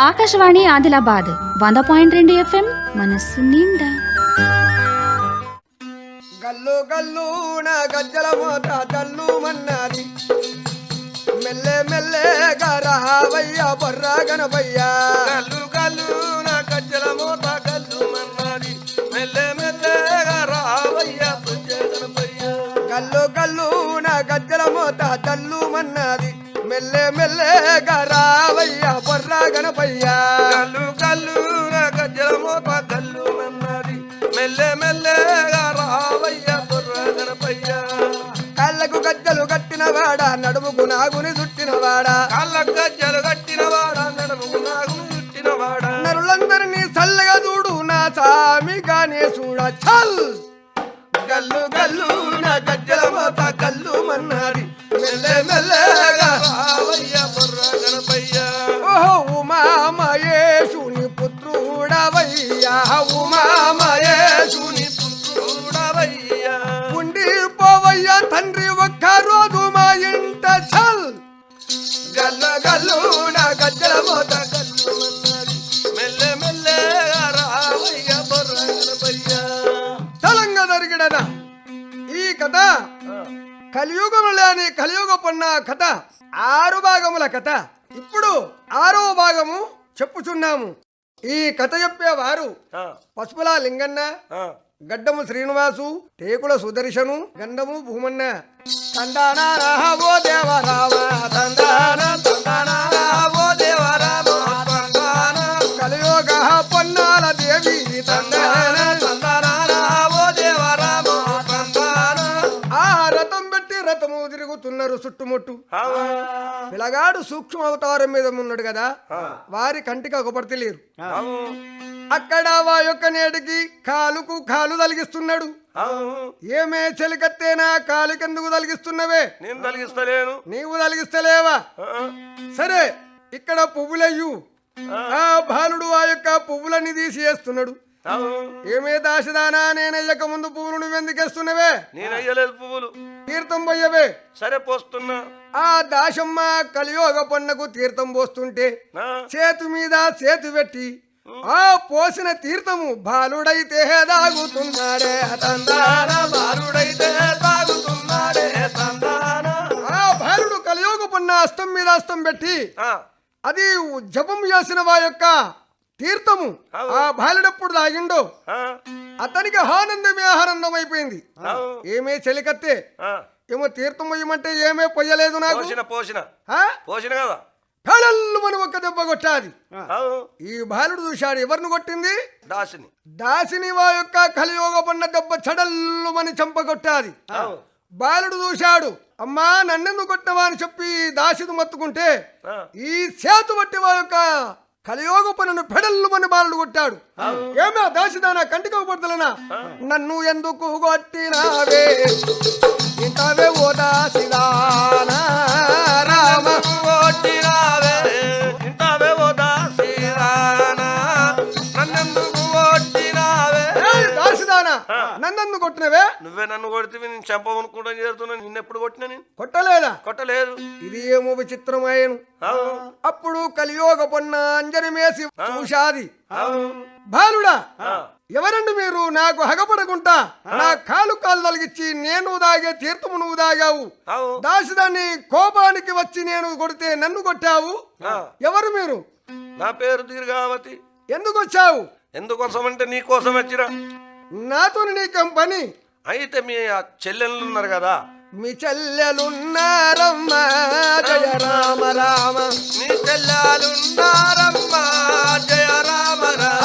ఆకాశవాణి ఆదిలాబాద్ వంద పాయింట్ రెండు ఎఫ్ఎం మనస్సు నిండా. గల్లు గల్లు నా గజ్జల మోత జల్లు మన్నది. మెల్లె మెల్లెగా రావయ్య బొర్ర గణపయ్య. గల్లు గల్లు నా గజ్జల మోత గల్లు మన్నది. మెల్లె మెల్లెగా రావయ్య బుజ్జ గణపయ్య. గల్లు గల్లు నా గజ్జల మోత జల్లు మన్నది. మెల్లె మెల్లెగా రావయ్య బొర్ర గణపయ్య. గల్లు నా గజ్జల మన్నది మెల్లె మెల్లెగా రావయ్య బుర్ర గణపయ్య. కళ్ళకు గజ్జలు కట్టిన వాడ నడుముకు నాగుని చుట్టిన వాడ. కాళ్ళ గజ్జలు కట్టిన వాడ నడుము నాగు చుట్టిన వాడ. నరులందరినీ చల్లగా చూడు నా సామి గానే చూడ చల్! గల్లు గల్లు నా గజ్జల మోత గల్లు మన్నది మెల్లె మెల్లెగా కలియుగము లేని కలియుగ పొన్న కథ ఆరు భాగముల కథ. ఇప్పుడు ఆరవ భాగము చెప్పుచున్నాము. ఈ కథ చెప్పేవారు పసుపుల లింగన్న. గడ్డము శ్రీనివాసు టేకుల సుదర్శను గండము భూమన్న. తందానా రాహవో దేవ రామ తందాన తిరుగుతున్నారు చుట్టుముట్టు ఆవా. పిల్లగాడు సూక్ష్మ అవతారం మీద ఉన్నాడు కదా వారి కంటికి ఒకపడతలేరు ఆవు. అక్కడ వా యొక్క నేటికి కాలుకు కాలు తలిగిస్తున్నాడు. ఏమే చెలికత్తేనా కాలుకెందుకు తలిగిస్తున్నవే? నేను తలిగిస్తలేను. నీవు తలిగిస్తలేవా? సరే ఇక్కడ పువ్వులయ్యు. ఆ బాలుడు ఆ యొక్క పువ్వులన్నీ తీసి వేస్తున్నాడు. ఏమే దాసదానా నేనయ్యక ముందు పువ్వులు నువ్వెందుకేస్తున్నవే నేను అయ్యలేదు పువ్వులు. తీర్థం పోయవే సరే పోస్తున్నా. ఆ దాసమ్మ కలియోగ పొన్నకు తీర్థం పోస్తుంటే చేతు మీద చేతు పెట్టి ఆ పోసిన తీర్థము బాలుడైతే దాగుతున్నాడే తందాన బాలుడైతే తాగుతున్నాడే తందాన. ఆ బాలుడు కలియోగ పొన్న అస్తం మీద అస్తం పెట్టి ఆ, అది జపం చేసిన వా యొక్క తీర్థము ఆ బాలుడప్పుడు తాగిండో అతనికి ఆనందమే ఆనందం అయిపోయింది. ఏమే చెలికత్తే. ఏమో తీర్థం పోయమంటే ఏమే పొయ్యలేదు నాకు? పోసిన పోసిన కదా. మన ఒక్క దెబ్బ కొట్టాది. ఈ బాలుడు చూశాడు ఎవరిని కొట్టింది? దాసిని. దాసిని వా యొక్క కలియోగ పన్న దెబ్బ చడల్లు మని చంపగొట్టాది ఆవు. బాలుడు చూశాడు అమ్మా నన్నెందుకు కొట్టవా అని చెప్పి దాసిని మత్తుకుంటే. ఈ చేతు బట్టి వా యొక్క కలియోగ పనును పెడల్లు మని బాలుడు కొట్టాడు. ఏమే దాసిదానా కంటికి పడతలనా? నన్ను ఎందుకు కొట్టినావే? ఇంతవే ఓ దాసిదానా? కొట్టినవే? నువ్వే నన్ను కొడితే నేను చంపవనుకుంటా చేరుతున్నా. నిన్నెప్పుడు కొట్టినా నేను? కొట్టలేదా? కొట్టలేదు. ఇది ఏమో విచిత్రమాయను. అప్పుడు కలియోగ పొన్న అంజనమేసి చూశాది. బాలుడా ఆ. ఎవరండి మీరు? నాకు హగపడకుండా నా కాలు కాలు తలిగిచ్చి నేను దాగే తీర్థము నువ్వు దాగావు. దాసిదాన్ని కోపానికి వచ్చి నేను కొడితే నన్ను కొట్టావు. ఎవరు మీరు? నా పేరు దీర్ఘావతి. ఎందుకు వచ్చావు? ఎందుకోసం అంటే నీ కోసం వచ్చిన నాతో నీకేం పని? అయితే మీ చెల్లెళ్ళు ఉన్నారు కదా. మీ చెల్లెలున్నారమ్మా. జయ రామ రామ. నీ చెల్లెలున్నారమ్మా జయ రామ రామ.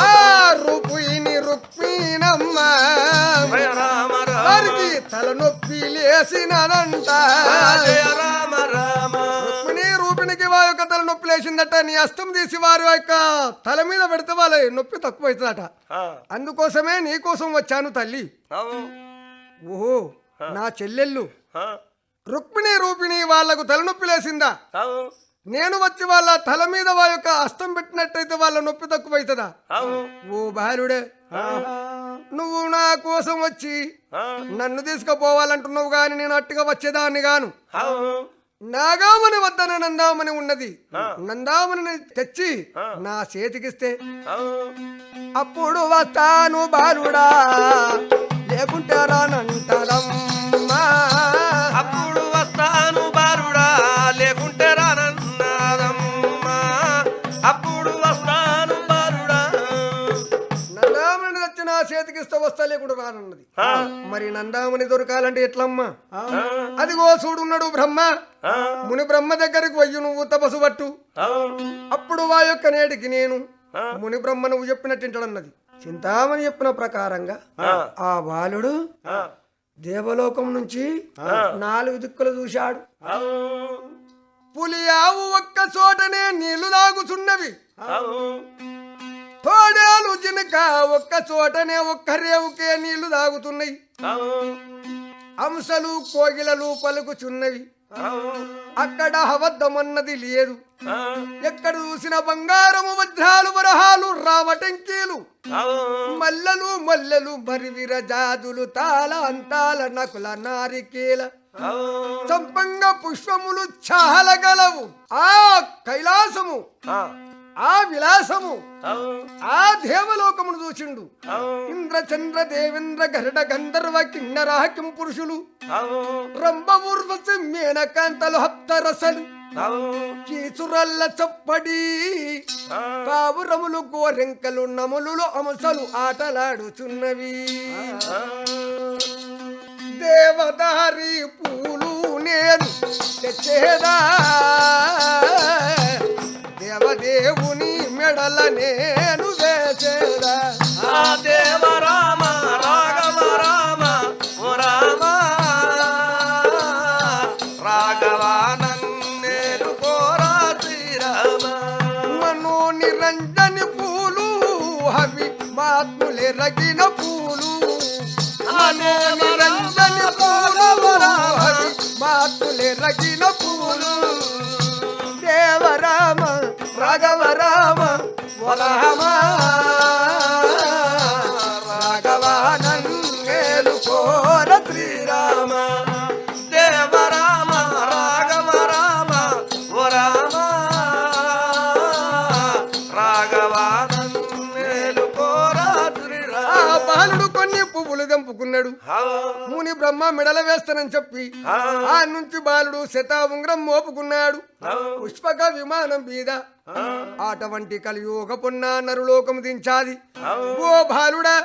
రుక్మిణి రుక్మిణమ్మా జయ రామ రామ. తలనొప్పి లేసినదంట జయ రామ రామ. తల నొప్పి లేచిందట నీ అస్తం తీసి వారి యొక్క తల మీద పెడితే వాళ్ళ నొప్పి తక్కువ అవుతుందట అందుకోసమే నీ కోసం వచ్చాను తల్లి. ఓహో నా చెల్లెళ్ళు. రుక్మిణి రూపిణి వాళ్ళకు తలనొప్పి లేసిందా నేను వచ్చి వాళ్ళ తల మీద వాళ్ళ యొక్క అస్తం పెట్టినట్టయితే వాళ్ళ నొప్పి తక్కువ అవుతుందా అవు. ఓ బాలుడే. నువ్వు నా కోసం వచ్చి నన్ను తీసుకుపోవాలంటున్నావు గాని నేను అట్టుగా వచ్చేదాన్ని గాను నాగామని వద్దన నందామని ఉన్నది. నందామని తెచ్చి. నా చేతికిస్తే అప్పుడు వస్తాను బాలుడా లేకుంటే రానంటారమ్మా నా చేతికిస్తే వస్తా లేకుండా రానన్నది మరి నందామని దొరకాలంటే ఎట్లమ్మా? అదిగో చూడున్నాడు బ్రహ్మ. ముని బ్రహ్మ దగ్గరికి వయ్యు నువ్వు తపసు పట్టు. అప్పుడు వా యొక్క నేటికి నేను. ముని బ్రహ్మ నువ్వు చెప్పినట్టింటాడన్నది చింతామణి చెప్పిన ప్రకారంగా ఆ, బాలుడు దేవలోకం నుంచి నాలుగు దిక్కులు చూశాడు. పులి ఆవు ఒక్క చోటనే నీళ్ళు తాగుచున్నవి అవు, తోడేలు జినక ఒక్క చోటనే ఒక్క రేవుకే నీళ్ళు తాగుతున్నాయి అంశలు కోగిలలు పలుకుచున్నవి అక్కడ అబద్ధమన్నది లేదు. ఎక్కడ చూసిన బంగారము వజ్రాలు వరహాలు రామటంకీలు అవు, మల్లెలు మల్లెలు మరివిర జాదులు తాళ అంతాల నకుల నారికేల. చంపంగ పుష్పములు చాలా గలవు ఆ కైలాసము. ఆ, విలాసము ఆ దేవలోకమును చూచిండు. ఇంద్ర చంద్ర దేవేంద్ర గరుడ గంధర్వ కిన్నరాకిం పురుషులు. రంభ ఊర్వశి మేనకాంతలు హప్తరసలు కీచురల్ల చప్పడి. పావురములు గోరెంకలు నములు అమసలు ఆటలాడుచున్నవి. దేవదారి పూలు నేను తెచ్చేదా? మెడల నేను వేసేదా దేవ రామ రాఘవ రామ రామ. రాఘవ నన్నేరు కోరా శ్రీరామ. మనో నిరంజని పూలు అవి మాత్ములే రగిన పూలు. మనో నిరంజని పూలు అవి మాత్ములే రగిన పూలు. రాఘవ రామ రాఘవ రామ వలహమా అవు, ముని బ్రహ్మ మెడల వేస్తానని చెప్పి ఆ, నుంచి బాలుడు శతాఉంగ్రం మోపుకున్నాడు. అవు, పుష్పక విమానం మీద. అటువంటి కలియుగ పున్న నరులోకము దించాది. ఓ బాలుడా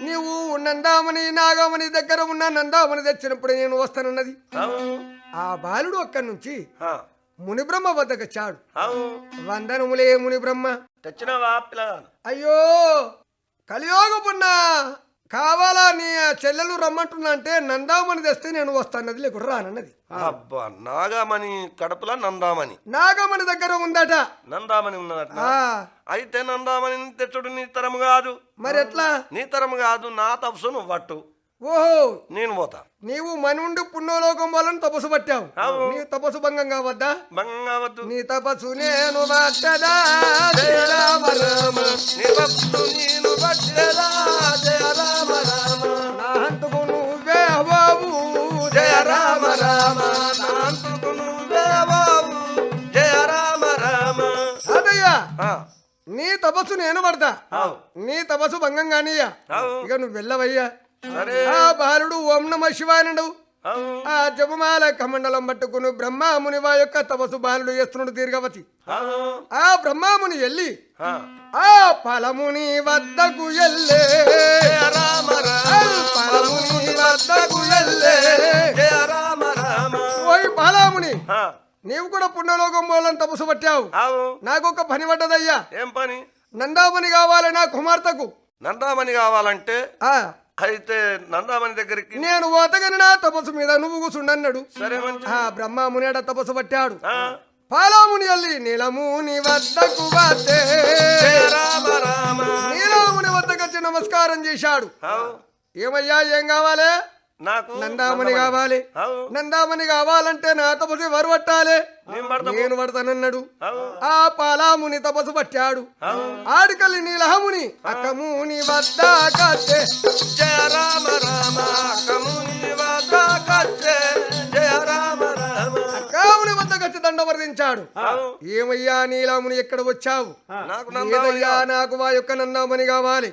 నీవు నందామని నాగమని దగ్గర ఉన్న నందామని తెచ్చినప్పుడు నేను వస్తానన్నది. ఆ బాలుడు అక్కడి నుంచి ముని బ్రహ్మ వద్దకు వచ్చాడు. అవు. వందనములే ముని బ్రహ్మ. తెచ్చినవా పిల్లగాను అయ్యో కలియోగ పున్న. కావాలా నీ చెల్లెలు రమ్మంటున్నా అంటే నందామని తెస్తే నేను వస్తానది లేకుండా రానన్నది అబ్బా నాగామణి కడపల నందామణి. నాగమణి దగ్గర ఉందట. నందామణి ఉన్నదట అయితే నందామణి తెచ్చుడు నీ తరము కాదు. మరి ఎట్లా? నీ తరము కాదు నా తపసు నువ్వు పట్టు. ఓహో. నేను పోతా. నీవు మనుండి పుణ్యలోకం వాళ్ళని తపస్సు పట్టావు. నీ తపస్సు భంగం కావద్దా? బంగావద్దు నీ తపస్సు నేను పట్టదా నేను పట్టెదా నీ తపస్సు నేను పడతా. నీ తపస్సు భంగం కానీయా? అవు ఇక నువ్వు వెళ్ళవయ్యా. బాలుడు ఓం నమ శివానుడు ఆ. జపమాల కమండలం పట్టుకుని బ్రహ్మాముని వా యొక్క తపస్సు బాలుడు చేస్తున్నాడు దీర్ఘవతి. ఆ. బ్రహ్మాముని వెళ్ళి ఆ, ఫలముని వద్దకు ఎల్లే రామ రామ. ఫలముని వద్దకు ఎల్లే రామ ఆ, నీవు కూడా పుణ్యలోకం పోలని తపస్సు పట్టావు. నాకు ఒక పని పడ్డదయ్యా. ఏం పని? నందామణి కావాలి నా కుమార్తెకు. నందామణి కావాలంటే? ఆ. అయితే నందామణి దగ్గరికి? నేను ఓతగని నా తపస్సు మీద నువ్వు కూర్చుండన్నాడు. సరే మంచి. ఆ బ్రహ్మామునిడ తపస్సు పట్టాడు. పాలాముని వెళ్ళి నీలముని వద్దకు రామ రామ. నీలముని వద్దకు వచ్చి నమస్కారం చేశాడు. ఏమయ్యా ఏం కావాలి? నాకు నందామణి కావాలి. నందామణి కావాలంటే నా తపస్సు ఎవరు పట్టాలి? నేను పడతా నేను పడతానన్నాడు. ఆ పాలాముని తపస్సు పట్టాడు. ఆడికల్లి నీలహముని అక్కముని వద్దకస్తే జయ రామ రామ కముని వద కచ్చే జయ రామ రామ. అక్క వద్దకొచ్చి దండవర్దించాడు ఏమయ్యా నీలాముని ఎక్కడ వచ్చావు? ఏదయ్యా నాకు వా యొక్క నందామణి కావాలి?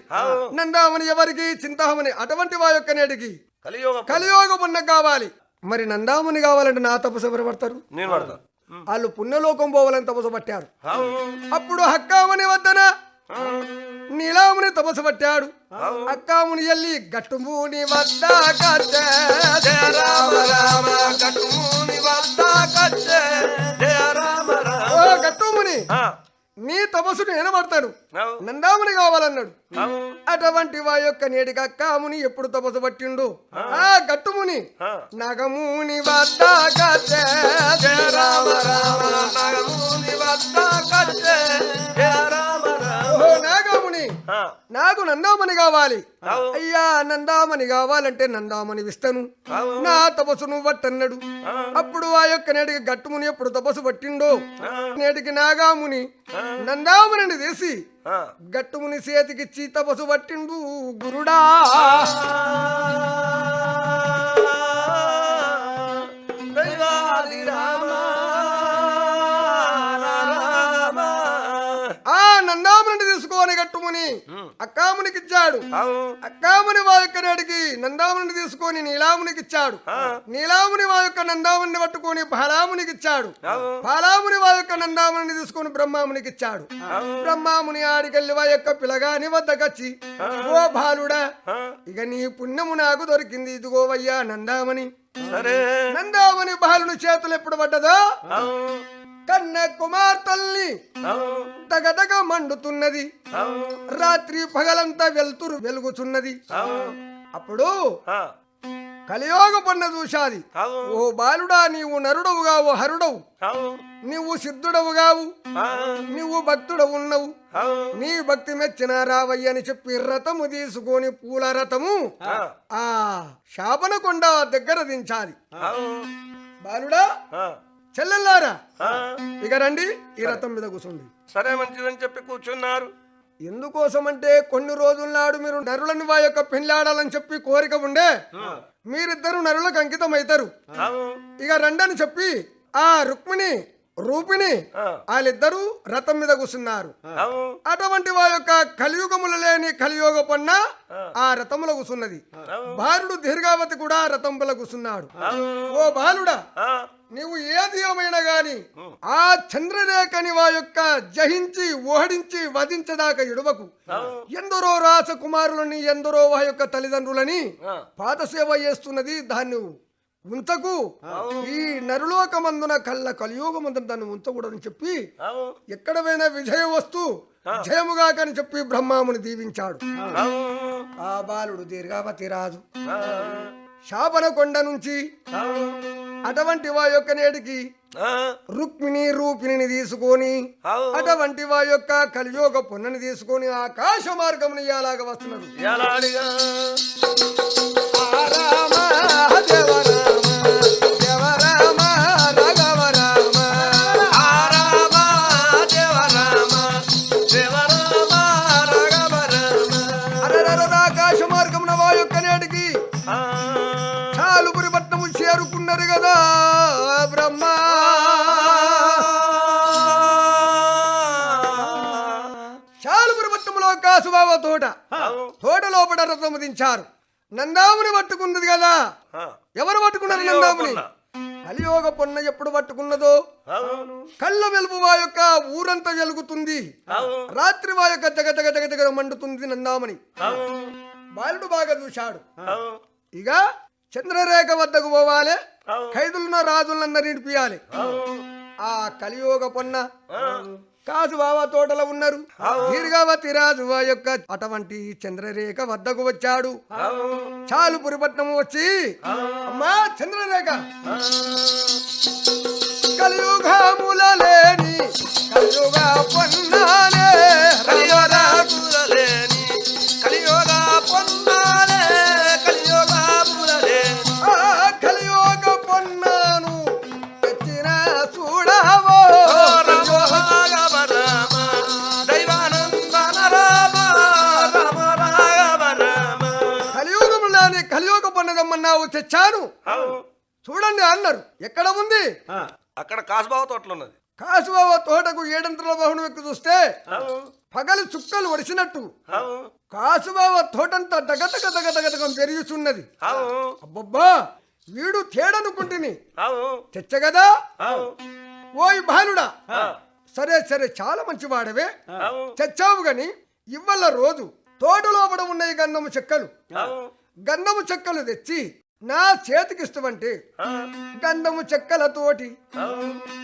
నందామణి ఎవరికి? చింతామణి. అటువంటి వా యొక్క నేటికి కలియోగ కలియోగ పుణ్యం కావాలి. మరి నందామణి కావాలంటే నా తపస్సు ఎవరు పడతారు? నేను పడతా. వాళ్ళు పుణ్యలోకం పోవాలని తపస్సు పట్టారు. అప్పుడు హక్కాముని వద్దన నీలాముని తపస్సు పట్టాడు. అక్కాముని ఎల్లి గట్టుముని వద్ద కట్టె. జయ రామ రామ కట్టుముని వద్ద కచ్చే. జయ రామ రామ. ఓ గట్టుముని ఆ, నీ తపస్సును వినబడతాను అవు, నందాముని కావాలన్నాడు. అటువంటి వా యొక్క నేటికి అక్కాముని ఎప్పుడు తపస్సు పట్టిండు? ఆ. గట్టుముని. నగముని వద్ద కట్టె. జయ రామ రామ. నాగముని వద్ద రామ రామ. నాకు నందామణి కావాలి. అయ్యా నందామణి కావాలంటే నందామణి విస్తను అవు. నా తపస్సు నువ్వు పట్టన్నాడు అప్పుడు ఆ యొక్క నేటికి గట్టుముని ఎప్పుడు తపస్సు పట్టిండో? నేటికి నాగాముని నందాముని తీసి. గట్టుముని చేతికిచ్చి తపస్సు పట్టిండు గురుడా. తీసుకొని అక్కామునికి ఇచ్చాడు అక్కాముని వా యొక్క నేటికి నందాముని తీసుకొని నీలామునికి ఇచ్చాడు నీలాముని వా యొక్క నందాముని పట్టుకొని బాలామునికి ఇచ్చాడు బాలాముని వా యొక్క నందాముని తీసుకొని బ్రహ్మామునికి ఇచ్చాడు బ్రహ్మాముని ఆడికెళ్ళి వా యొక్క పిలగాని వద్దకొచ్చి ఓ బాలుడా ఇక నీ పుణ్యము నాకు దొరికింది. ఇదిగోవయ్యా నందామని. సరే. నందామని బాలుని చేతులు ఎప్పుడు పడ్డదో కన్న కుమార్తెల్ని అవు. తగదగ మండుతున్నది. రాత్రి పగలంతా వెలుతురు వెలుగుచున్నది. అప్పుడు కలియోగ పన్న చూశాది. ఓ బాలుడా నీవు నరుడవు గావు హరుడవు నీవు సిద్ధుడవు గావు ఆ, నీవు భక్తుడవు ఉన్నవు నీ భక్తి మెచ్చిన రావయ్య అని చెప్పి రథము తీసుకొని పూల రథము ఆ, ఆ శాపన కొండ దగ్గర దించాలి. బాలుడా చెల్లెల్లారా. ఇక రండి ఈ రథం మీద కూర్చోండి. సరే మంచిదని చెప్పి కూర్చున్నారు. ఎందుకోసమంటే కొన్ని రోజుల నాడు మీరు నరులని వా యొక్క పెళ్ళాడాలని చెప్పి కోరిక ఉండే మీరిద్దరు నరులకు అంకితం అవుతారు అవు ఇక రండని చెప్పి ఆ రుక్మిణి రూపిణి. వాళ్ళిద్దరూ రథం మీద కూర్చున్నారు. అటువంటి వా యొక్క కలియుగములు లేని కలియోగ పన్న ఆ. రథములో కూర్చున్నది. బాలుడు దీర్ఘావతి కూడా ఆ రథంపుల కూర్చున్నాడు. ఓ బాలుడా నీవు ఏది ఏమైనా గాని ఆ. చంద్రరేఖని వా యొక్క జహించి ఓడించి వధించదాక ఇడువకు. ఎందరో రాసకుమారులని ఎందరో వా యొక్క తల్లిదండ్రులని. పాదసేవ చేస్తున్నది దాన్ని ఉంచకు. ఈ నరులోకమందున కళ్ళ కలియోగమందున దాన్ని ఉంచకూడదని చెప్పి ఎక్కడ పోయినా విజయం వస్తూ జయముగా కని చెప్పి బ్రహ్మాముని దీవించాడు. ఆ. బాలుడు దీర్ఘావతి రాజు. శాపన కొండ నుంచి అటువంటి వా యొక్క నేటికి రుక్మిణి రూపిణిని తీసుకొని అటువంటి వా యొక్క కలియోగ పొన్నని తీసుకొని ఆకాశ మార్గం ఇలాగ వస్తున్నారు కాసుబావ తోట. తోట లోపల రథము దించారు. నందాముని పట్టుకున్నది కదా. ఎవరు పట్టుకున్నారు నందాముని. కలియోగ పొన్న ఎప్పుడు పట్టుకున్నదో? కళ్ళ వెలుపు వా యొక్క ఊరంతా వెలుగుతుంది. రాత్రి వా యొక్క జగ జగ జగ జగ మండుతుంది నందామని బాలుడు బాగా చూశాడు. ఇక చంద్రరేఖ వద్దకు పోవాలి. ఖైదులున్న రాజులందరినీ నిడిపియాలి అవు ఆ కలియోగ పొన్న కాసు బాబా తోటలో ఉన్నారు. దీర్ఘావతి రాజు యొక్క అటువంటి చంద్రరేఖ వద్దకు వచ్చాడు. చాలు పురిపట్నం వచ్చి. అమ్మా చంద్రరేఖ. కలియుగముల లేని కలియుగ పొన్నానే పొన్నదమ్మన్నావు తెచ్చాను. చూడండి అన్నారు. ఎక్కడ ఉంది? అక్కడ కాసుబావ తోటలు ఉన్నది కాసుబావ తోటకు ఏడంతల వాహనం ఎక్కి చూస్తే పగలు చుక్కలు ఒడిసినట్టు. అవు, కాసుబావ తోటంతా దగదగ దగదగదగం పెరుగుచున్నది అవు, అబ్బబ్బా వీడు తేడనుకుంటుని. తెచ్చగదా ఓయ్ ఆ, సరే సరే చాలా మంచి వాడవే అవు, చచ్చావు గని ఇవ్వల్ల రోజు తోట లోపల ఉన్నాయి గంధము చెక్కలు. గంధము చెక్కలు తెచ్చి నా చేతికిస్తావంటే ఆ, గంధము చెక్కలతోటి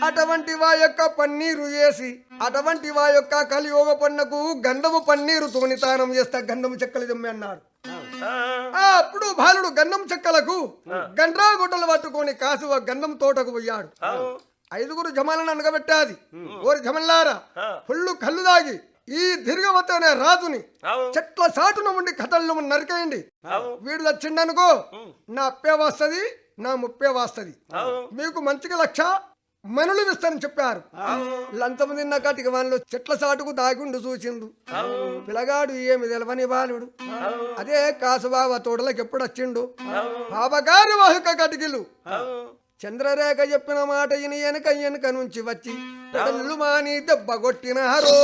అటువంటి వా యొక్క పన్నీరు వేసి అటువంటి వా యొక్క కలియోగ పన్నకు గంధము పన్నీరు తోనితానం చేస్తా గంధము చెక్కలు దమ్మి అన్నారు. అప్పుడు బాలుడు గంధం చెక్కలకు గండ్రా గుడ్డలు పట్టుకొని కాసువ గంధం తోటకు పోయాడు. ఐదుగురు జమాలను అనగబెట్టాది. ఓరి జమల్లారా. ఫుల్లు కళ్ళు దాగి ఈ దీర్ఘవతి అనే రాజుని చెట్ల సాటున ఉండి కథల్లో నరికేయండి. వీడు వచ్చిండనుకో నా అప్పే వస్తుంది నా ముప్పే వస్తుంది. మీకు మంచిగా లక్ష మనులు ఇస్తానని చెప్పారు. లంచము తిన్న కాటికి వాళ్ళు చెట్ల సాటుకు దాగుండు చూసిండు అవు, పిల్లగాడు ఏమి తెలవని బాలుడు. అదే కాసుబావ తోటలకు ఎప్పుడు వచ్చిండు బాబగారి వాహక కటికిలు. చంద్రరేఖ చెప్పిన మాట ఈయన వెనక వెనక నుంచి వచ్చి పెడల్లు మాని దెబ్బ కొట్టినారో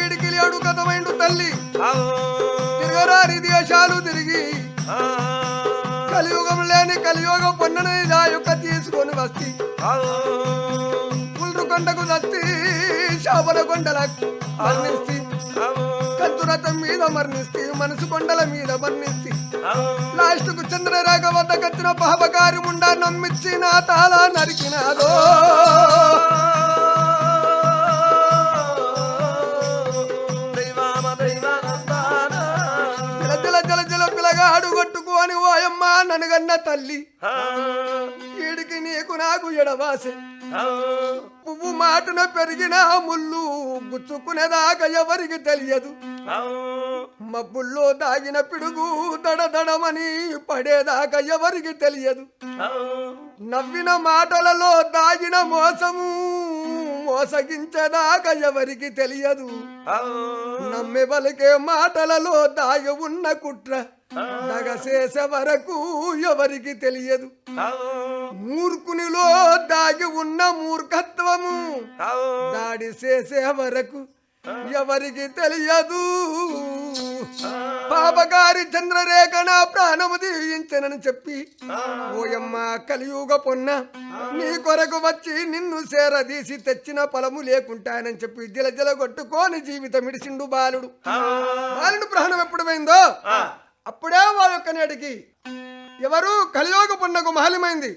ఈడికిలి అడు కథమైండు తల్లి. అవు, తిరగరాని దేశాలు తిరిగి. కలియుగం లేని కలియుగం పొన్నని ఆ యొక్క తీసుకొని వస్తి. కొండకు దత్తి శాపల కొండల మరణిస్తి అవు, కంతురథం మీద మరణిస్తి మనసు కొండల మీద మరణిస్తి. లాస్ట్కు చంద్రరేఖ వద్దకొచ్చిన పాపకారి ముండా నమ్మిచ్చి నా తాళ నరికినాదో. పిలగాడు కొట్టుకోని ఓయమ్మ ననుగన్న తల్లి. వీడికి నీకు నాకు ఎడవాసే పువ్వు మాటన పెరిగిన ముళ్ళు గుచ్చుకునేదాకా ఎవరికి తెలియదు. మబ్బుల్లో దాగిన పిడుగు దడదడమని పడేదాకా ఎవరికి తెలియదు. నవ్విన మాటలలో దాగిన మోసము మోసగించేదాకా ఎవరికి తెలియదు. నమ్మి పలికే మాటలలో దాగి ఉన్న కుట్ర. నగసేసే వరకు ఎవరికి తెలియదు? మూర్ఖునిలో దాగి ఉన్న మూర్ఖత్వము దాడి చేసే వరకు ఎవరికి తెలియదు? పాపగారి చంద్రరేఖ నా ప్రాణము దీవించనని చెప్పి ఓయమ్మ కలియుగ పొన్న నీ కొరకు వచ్చి నిన్ను సేరదీసి తెచ్చిన ఫలము లేకుంటానని చెప్పి జిల జిల కొట్టుకోని జీవితం ఇడిసిండు బాలుడు. బాలుడు ప్రాణం ఎప్పుడు పోయిందో? అప్పుడే వాళ్ళ యొక్క నేటికి ఎవరు కలియోగ పొన్నకు మహలిమైంది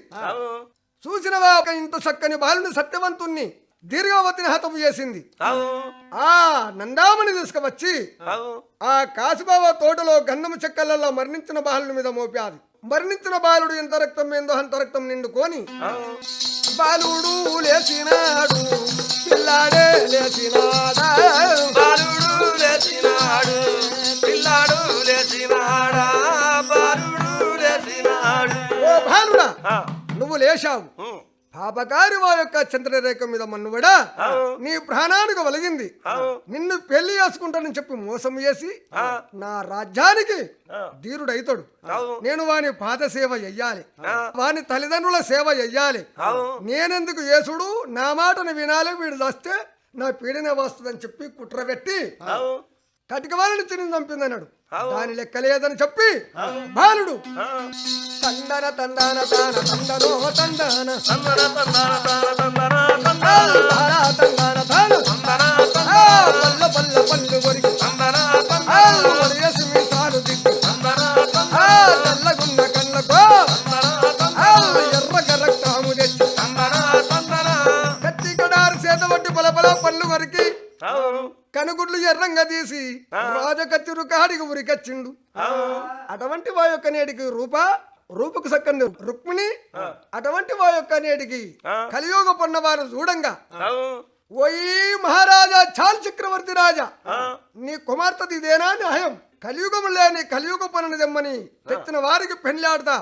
చూసినవా ఒక ఇంత చక్కని బాలుని సత్యవంతుణ్ణి దీర్ఘావతిని హతము చేసింది? ఆ నందామని తీసుకువచ్చి ఆ కాసుబావ తోటలో గంధము చెక్కలలో మరణించిన బాలుడి మీద మోపాది. మరణించిన బాలుడు ఎంత రక్తం ఏందో అంత రక్తం నిండుకొని బాలుడు లేచినాడు పిల్లాడే లేచినాడా? బాలుడు లేచినాడు. లేచినాడా బాలుడు లేచినాడు. ఓ బాలుడా ఆ, నువ్వు లేచావు. పాపకారి వా యొక్క చంద్రరేఖ మీద మన్నువడా? నీ ప్రాణానికి ఒలిగింది అవు, నిన్ను పెళ్ళి చేసుకుంటానని చెప్పి మోసం చేసి నా రాజ్యానికి ధీరుడైతాడు. నేను వాని పాద సేవ చెయ్యాలి. వాని తల్లిదండ్రుల సేవ చెయ్యాలి. నేనెందుకు యేసుడు నా మాటను వినాలి వీడు వస్తే నా పీడనే వస్తుందని చెప్పి కుట్ర పెట్టి అవు, కటిక వాళ్ళని చిన్న చంపిందన్నాడు. దాని లెక్క లేదని చెప్పి బాలుడు. తందన తందన తాన తందనో తందన తందన తందన తాన తందన తందన తాన. తందన తాన తందన పల్ల పల్ల పల్లు కొరికి తందన ఆ, వడియసి మీసాలు దిక్కు. తందన తెల్లగున్న కళ్ళకో ఎర్రగ రక్తము తెచ్చి. తందన తందన కత్తి కడారు చేత పట్టి బలబల పళ్ళు కొరికి అవును కనుగుడ్లు ఎర్రంగా తీసి రాజకత్తిరు కాడికి ఉరికచ్చిండు. అటువంటి వా యొక్క నేటికి రూప రూపకు సక్కని రుక్మిణి అటువంటి వా యొక్క నేటికి కలియోగ పొన్నవారు చూడంగా. ఓయి మహారాజా చాల్ చక్రవర్తి రాజా నీ కుమార్తెది ఇదేనా న్యాయం? కలియుగము లేని కలియుగ పనులు తెమ్మని తెచ్చిన వారికి పెళ్ళాడతా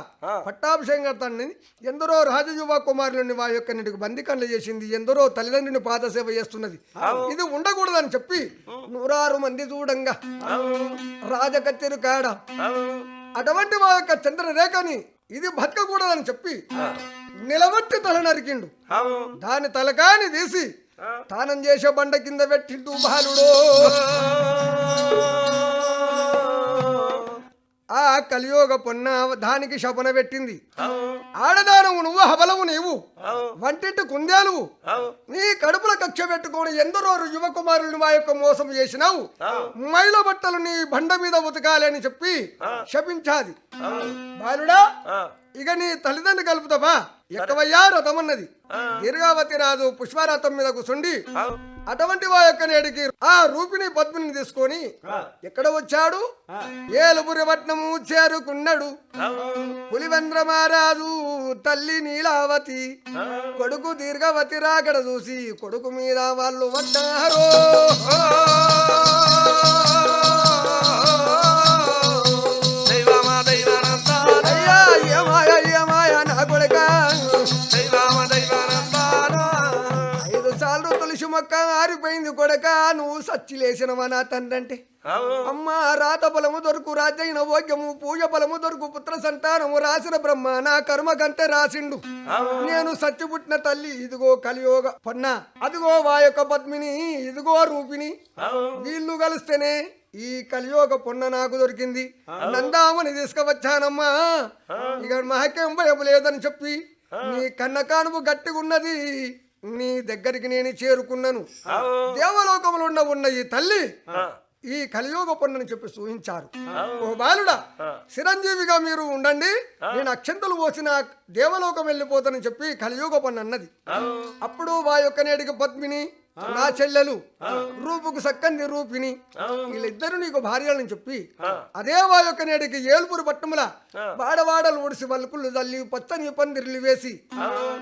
పట్టాభిషేకం కడతానని ఎందరో రాజయువ కుమారులని వా యొక్క నీటికి బందికండ్లు చేసింది ఎందరో తల్లిదండ్రుని పాదసేవ చేస్తున్నది. ఇది ఉండకూడదని చెప్పి నూరారు మంది చూడంగా. రాజకత్తెరు కాడ. అటువంటి మా యొక్క చంద్రరేఖని ఇది బతకకూడదని చెప్పి నిలబట్టి తల నరికిండు. దాని తలకాని తీసి తానం చేసే బండ కింద పెట్టిండు బాలుడు. కలియోగ పొన్న దానికి శపన పెట్టింది. ఆడదానము నువ్వు హబలము నీవు. వంటింటి కుందేలు నీ కడుపుల కక్ష పెట్టుకొని ఎందరో యువ కుమారులు మా యొక్క మోసం చేసినావు. మైల బట్టలు నీ బండ మీద ఉతకాలి అని చెప్పి శపించాది. బాలుడా ఇక నీ తల్లిదండ్రులు కలుపుతావా? ఎక్కవయ్యా రథమన్నది. దీర్ఘావతి రాజు పుష్పరథం మీద కూర్చుండి అటువంటి వా యొక్క నేడికి ఆ రూపిణి పద్మిని తీసుకొని ఎక్కడ వచ్చాడు? ఏలుపురి పట్నము చేరుకున్నాడు. పులివెంద్ర మహారాజు తల్లి నీలావతి కొడుకు దీర్ఘవతి రాకడ చూసి కొడుకు మీద వాళ్ళు పడ్డారు మొక్క ఆరిపోయింది కొడక నువ్వు సచ్చి లేచినవా నా తండ్రి అవును అమ్మ రాత బలము దొరుకు రాజైన భోగ్యము పూజ బలము దొరుకు పుత్ర సంతానము రాసిన బ్రహ్మ నా కర్మ గంటే రాసిండు. నేను సత్య పుట్టిన తల్లి ఇదిగో కలియోగ పన్న. అదిగో వా యొక్క పద్మిని ఇదిగో రూపిణి. వీళ్ళు కలిస్తేనే ఈ కలియోగ పొన్న నాకు దొరికింది. నందామని తీసుకువచ్చానమ్మా. ఇక మహకేం భయం లేదని చెప్పి నీ కన్న కానుపు గట్టిగా ఉన్నది నీ దగ్గరికి నేను చేరుకున్నాను. దేవలోకములో ఉన్న ఉన్న ఈ తల్లి ఈ కలియోగ పొన్నని చెప్పి సూచించారు. ఓ బాలుడా చిరంజీవిగా మీరు ఉండండి. నేను అక్షంతలు పోసిన దేవలోకం వెళ్ళిపోతానని చెప్పి కలియోగ పొన్న అన్నది. అప్పుడు వా యొక్క నేడికి పద్మిని నా చెల్లెలు రూపుకు సక్కంది రూపిణి. వీళ్ళిద్దరు నీకు భార్యలని చెప్పి అదే వా యొక్క నేడికి ఏల్పురు పట్టముల వాడవాడలు ఒడిసి వలుకులు తల్లి పచ్చని పందిర్లు వేసి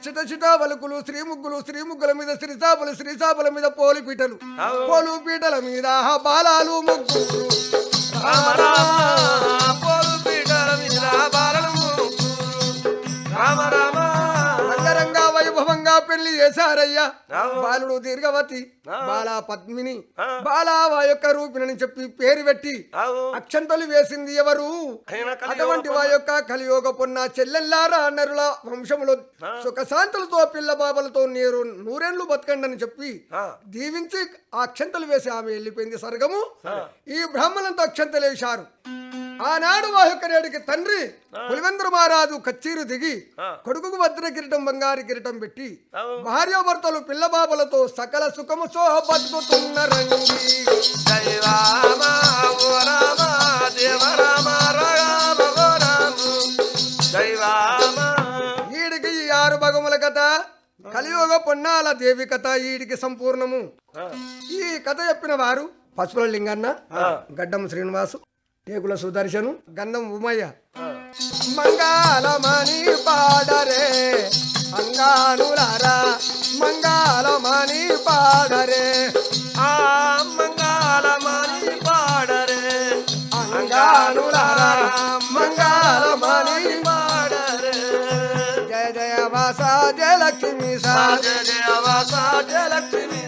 చిట చిట వలుకులు శ్రీముగ్గులు శ్రీముగ్గుల మీద శ్రీసాపులు శ్రీసాపుల మీద పోలి పీటలు పోలు పీటల మీద బాలాలు ముగ్గులు పోలు పీటల మీద పెళ్ళి చేశారయ్యా బాలుడు దీర్ఘవతి బాలా పద్మిని బాలా వా యొక్క రూపిణని చెప్పి పేరు పెట్టి అక్షంతలు వేసింది ఎవరు? అటువంటి వా యొక్క కలియోగ పొన్న చెల్లెల్లారా నరుల వంశములో సుఖశాంతులతో పిల్ల బాబలతో నీరు నూరేళ్ళు బతకండి అని చెప్పి దీవించి ఆ అక్షంతలు వేసి ఆమె వెళ్ళిపోయింది సర్గము ఈ బ్రాహ్మణంతో అక్షంతలు వేశారు. ఆనాడు వా యొక్క నేడికి తండ్రి పులివెంద్ర మహారాజు కచ్చీరు దిగి కొడుకుకు వజ్ర కిరీటం బంగారు కిరీటం పెట్టి భార్యాభర్తలు పిల్లబాబలతో సకల సుఖము సోహ బతుకుతున్నరండి జయ రామ ఓ రామ దేవ రామ రామ ఓ రామ. జయ రామ ఈడికి ఈ ఆరు భగముల కథ కలియుగ పొన్నాల దేవి కథ ఈడికి సంపూర్ణము. ఈ కథ చెప్పిన వారు పశువుల లింగన్న గడ్డం శ్రీనివాసు. టేకుల సుదర్శను గంధం ఉమయ్య. మంగాళమణి పాడరే అంగానులారా మంగాళమణి పాడరే. ఆ మంగళమణి పాడరే అంగానులారా మంగాళమణి పాడరే. జయ జయ వాస జయ లక్ష్మి సా. జయ దేవ సాజలక్ష్మి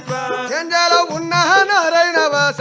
జంజల ఉన్న నారాయణ వాస.